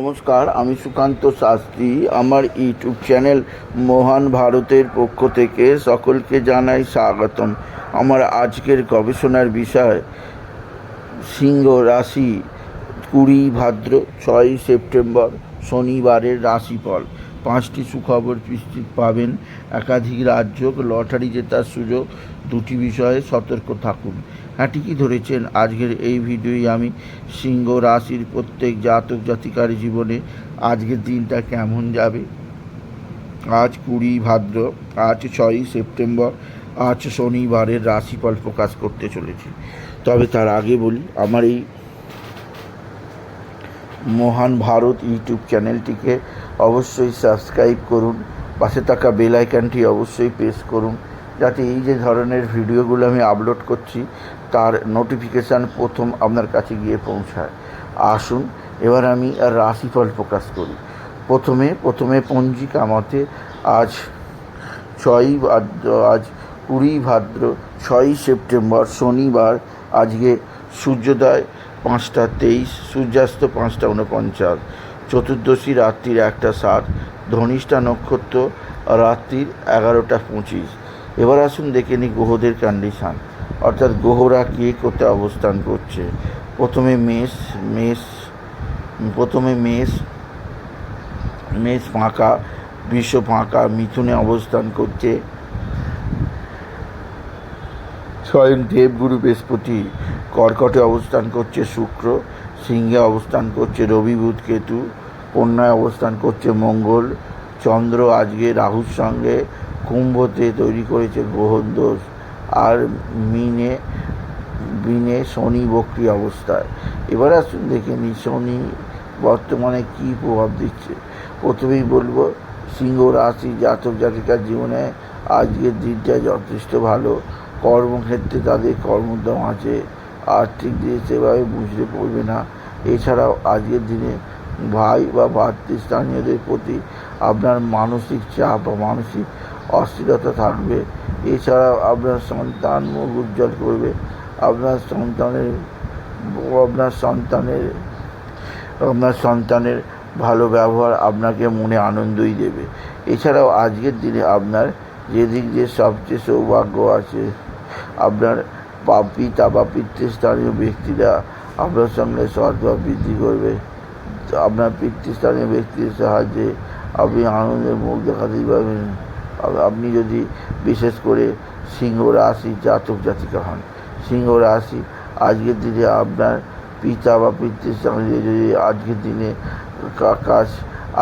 নমস্কার, আমি সুকান্ত শাস্ত্রী। আমার ইউটিউব চ্যানেল মহান ভারতের পক্ষ থেকে সকলকে জানাই স্বাগতম। আমার আজকের গবেষণার বিষয়, সিংহ রাশি কুড়ি ভাদ্র ছয়ই সেপ্টেম্বর শনিবারের রাশিফল। পাঁচটি সুখবর নিশ্চিত পাবেন। একাধিক রাজ্য লটারি জেতার সুযোগ দুটি বিষয়ে সতর্ক থাকুন। হ্যাঁ ঠিকই ধরেছেন। আজকের এই ভিডিওই আমি সিংহ রাশির প্রত্যেক জাতক জাতিকার জীবনে আজকের দিনটা কেমন যাবে? আজ কুড়ি ভাদ্র, আজ ছয়ই সেপ্টেম্বর, আজ শনিবারের রাশিফল প্রকাশ করতে চলেছি। তবে তার আগে বলি, আমার এই মহান ভারত ইউটিউব চ্যানেলটিকে অবশ্যই সাবস্ক্রাইব করুন, পাশে থাকা বেল আইকনটি অবশ্যই প্রেস করুন, যাতে এই যে ধরনের ভিডিওগুলো আমি আপলোড করছি, তার নোটিফিকেশান প্রথম আপনার কাছে গিয়ে পৌঁছায়। আসুন, এবার আমি রাশিফল প্রকাশ করি। প্রথমে প্রথমে পঞ্জিকা মতে আজ ছয়ই ভাদ্র, আজ কুড়ি ভাদ্র, ছয়ই সেপ্টেম্বর, শনিবার, আজকে সূর্যোদয় পাঁচটা তেইশ, সূর্যাস্ত পাঁচটা উনপঞ্চাশ। চতুর্দশী রাত্রির একটা সাত, ধনিষ্ঠা নক্ষত্র রাত্রির এগারোটা পঁচিশ। এবার আসুন দেখে নিই গ্রহদের কন্ডিশান অর্থাৎ গ্রহরা কে কোথায় অবস্থান করছে? প্রথমে মেষ মেষ, প্রথমে মেষ মেষ ফাঁকা বিশ্ব ফাঁকা, মিথুনে অবস্থান করছে। স্বয়ং দেবগুরু বৃহস্পতি, কর্কটে অবস্থান করছে শুক্র। সিংহে অবস্থান করছে রবি বুধ কেতু কন্যায় অবস্থান করছে মঙ্গল, চন্দ্র আজকে রাহুর সঙ্গে কুম্ভতে তৈরি করেছে গ্রহণ দোষ, আর মিনে মিনে শনি বক্রি অবস্থায়। এবার আসুন দেখে নি শনি বর্তমানে কী প্রভাব দিচ্ছে। প্রথমেই বলব, সিংহ রাশি জাতক জাতিকার জীবনে আজকের দিনটা যথেষ্ট ভালো। কর্মক্ষেত্রে তাদের কর্মোদ্যম আছে, আর্থিক দিয়ে সেভাবে বুঝতে পড়বে না। এছাড়াও আজকের দিনে ভাই বা ভাতৃস্থানীয়দের প্রতি আপনার মানসিক চাপ বা মানসিক অস্থিরতা থাকবে। এছাড়াও আপনার সন্তান মুখ উজ্জ্বল করবে। আপনার সন্তানের আপনার সন্তানের আপনার সন্তানের ভালো ব্যবহার আপনাকে মনে আনন্দই দেবে। এছাড়াও আজকের দিনে আপনার যেদিক দিয়ে সবচেয়ে সৌভাগ্য আছে, আপনার পিতা বা পিতৃস্থানীয় ব্যক্তিরা আপনার সঙ্গে সদ্ভাব বৃদ্ধি করবে। আপনার পিতৃস্থানীয় ব্যক্তির সাহায্যে আপনি আনন্দের মুখ দেখাতেই পারবেন। আপনি যদি বিশেষ করে সিংহ রাশি জাতক জাতিকা হন, সিংহ রাশি আজকের দিনে আপনার পিতা বা পিতৃস্থানীয় যদি আজকের দিনে কাজ,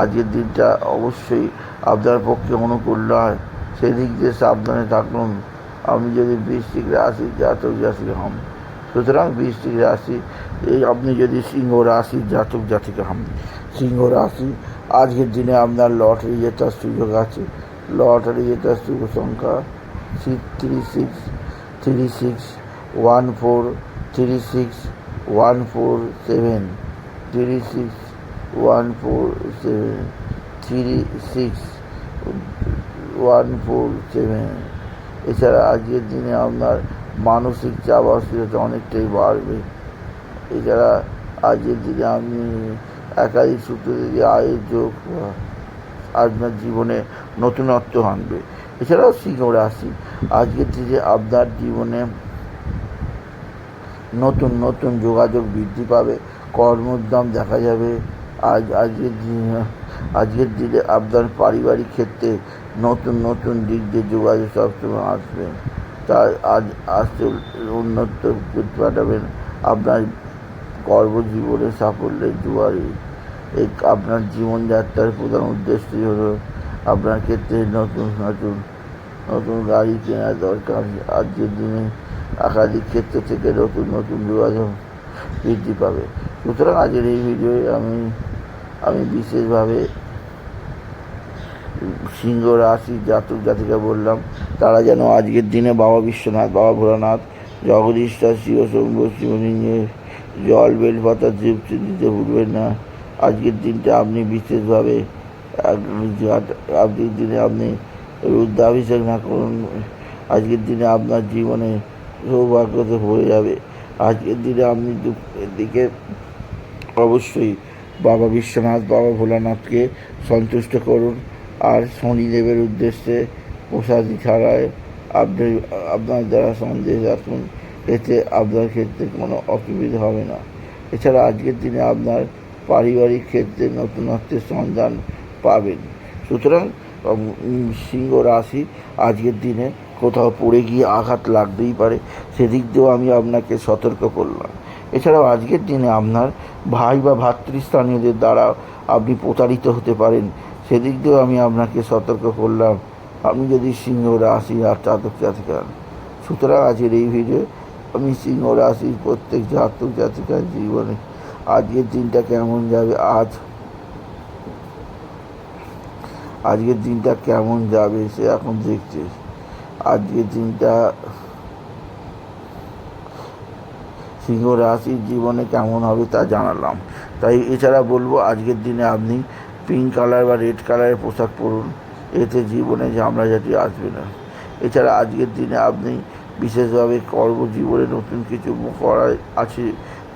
আজকের দিনটা অবশ্যই আপনার পক্ষে অনুকূল নয়। সেদিক দিয়ে সাবধানে থাকুন। আপনি যদি বৃষ্টিক রাশি জাতক জাতিকা হন সুতরাং বৃষ্টিক রাশি, এই আপনি যদি সিংহ রাশি জাতক জাতিকা হন, সিংহ রাশি, আজকের দিনে আপনার লটারি জেতার সুযোগ আছে। লটারি জেতার শুভ সংখ্যা three six three six one four three six one four seven three six one four seven three six one four seven এছাড়া আজকের দিনে আপনার মানসিক চাপ অস্থিরতা অনেকটাই বাড়বে। এছাড়া আজকের দিনে আপনি একাধিক সূত্র থেকে আয়ের যোগ, আপনার জীবনে নতুনত্ব আনবে। এছাড়াও সিংহ রাশি, আজকের দিনে আপনার জীবনে নতুন নতুন যোগাযোগ বৃদ্ধি পাবে কর্মোদ্যম দেখা যাবে। আজ, আজকের আজকের দিনে আপনার পারিবারিক ক্ষেত্রে নতুন নতুন দিক দিয়ে যোগাযোগ সবসময় আসবে। তার আজ আসতে উন্নত করতে পাঠাবেন। আপনার কর্মজীবনে সাফল্যের দুয়ারে। এই আপনার জীবনযাত্রার প্রধান উদ্দেশ্যই হলো আপনার ক্ষেত্রে নতুন নতুন নতুন গাড়ি কেনা দরকার। আজকের দিনে একাধিক ক্ষেত্র থেকে নতুন নতুন যোগাযোগ বৃদ্ধি পাবে। সুতরাং আজকের এই ভিডিওয়ে আমি আমি বিশেষভাবে সিংহ রাশি জাতক জাতিকা বললাম। তারা যেন আজকের দিনে বাবা বিশ্বনাথ, বাবা ভোলানাথ, জগদীশ দাস, শিব, শম্ভ শিবলিঙ্গের জল বেলপাতা তৃপ্তি দিতে ভুলবেন না। আজকের দিনটা আপনি বিশেষভাবে আজকের দিনে আপনি রুদ্রাভিষেক না করুন। আজকের দিনে আপনার জীবনে সৌভাগ্যতে ভরে যাবে। আজকের দিনে আপনি দিকে অবশ্যই বাবা বিশ্বনাথ, বাবা ভোলানাথকে সন্তুষ্ট করুন। আর শনিদেবের উদ্দেশ্যে প্রসাদী ছাড়ায় আপনি, আপনার দ্বারা সন্দেশ রাখুন এতে আপনার ক্ষেত্রে কোনো অসুবিধা হবে না। এছাড়া আজকের দিনে আপনার পারিবারিক ক্ষেত্রে নতুনত্বের সন্ধান পাবেন। সুতরাং সিংহ রাশি আজকের দিনে কোথাও পড়ে গিয়ে আঘাত লাগতেই পারে, সেদিক দিয়েও আমি আপনাকে সতর্ক করলাম। এছাড়াও আজকের দিনে আপনার ভাই বা ভাতৃস্থানীয়দের দ্বারা আপনি প্রতারিত হতে পারেন, সেদিক দিয়েও আমি আপনাকে সতর্ক করলাম। আপনি যদি সিংহ রাশি আর জাতক জাতিকা সুতরাং আজকের এই ভিডিও আমি সিংহ রাশির প্রত্যেক জাতক জাতিকার জীবনে আজকের দিনটা কেমন যাবে, আজ আজকের দিনটা কেমন যাবে সে এখন দেখছে। আজকের দিনটা সিংহ রাশির জীবনে কেমন হবে তা জানালাম। তাই এছাড়া বলব, আজকের দিনে আপনি পিঙ্ক কালার বা রেড কালারের পোশাক পরুন। এতে জীবনে ঝামলাঝাটি আসবে না। এছাড়া আজকের দিনে আপনি বিশেষভাবে কর্মজীবনে নতুন কিছু করা আছে,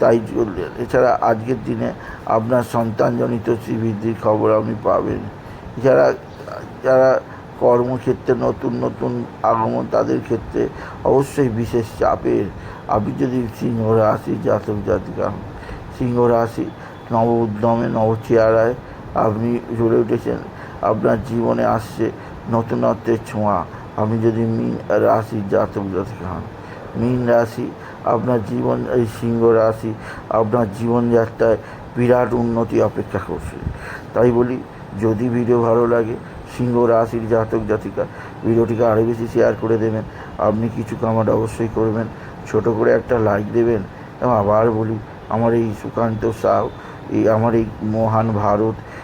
তাই চললেন। এছাড়া আজকের দিনে আপনার সন্তানজনিত শ্রীবৃদ্ধির খবর আপনি পাবেন। এছাড়া যারা কর্মক্ষেত্রে নতুন নতুন আগমন তাদের ক্ষেত্রে অবশ্যই বিশেষ চাপের। আপনি যদি সিংহ রাশি জাতক জাতিকা, সিংহ রাশি নব উদ্যমে নব চেহারায় আপনি জ্বলে উঠেছেন আপনার জীবনে আসছে নতুনত্বের ছোঁয়া। আপনি যদি মীন রাশি জাতক জাতিকা হন, মীন রাশি আপনার জীবন, এই সিংহ রাশি আপনার জীবনযাত্রায় বিরাট উন্নতি অপেক্ষা করছে। তাই বলি, যদি ভিডিও ভালো লাগে, সিংহ রাশির জাতক জাতিকা, ভিডিওটিকে আরও বেশি শেয়ার করে দেবেন। আপনি কিছু কামাট অবশ্যই করবেন, ছোট করে একটা লাইক দেবেন। এবং আবার বলি, আমার এই সুকান্ত সাউ, এই আমার এই মহান ভারত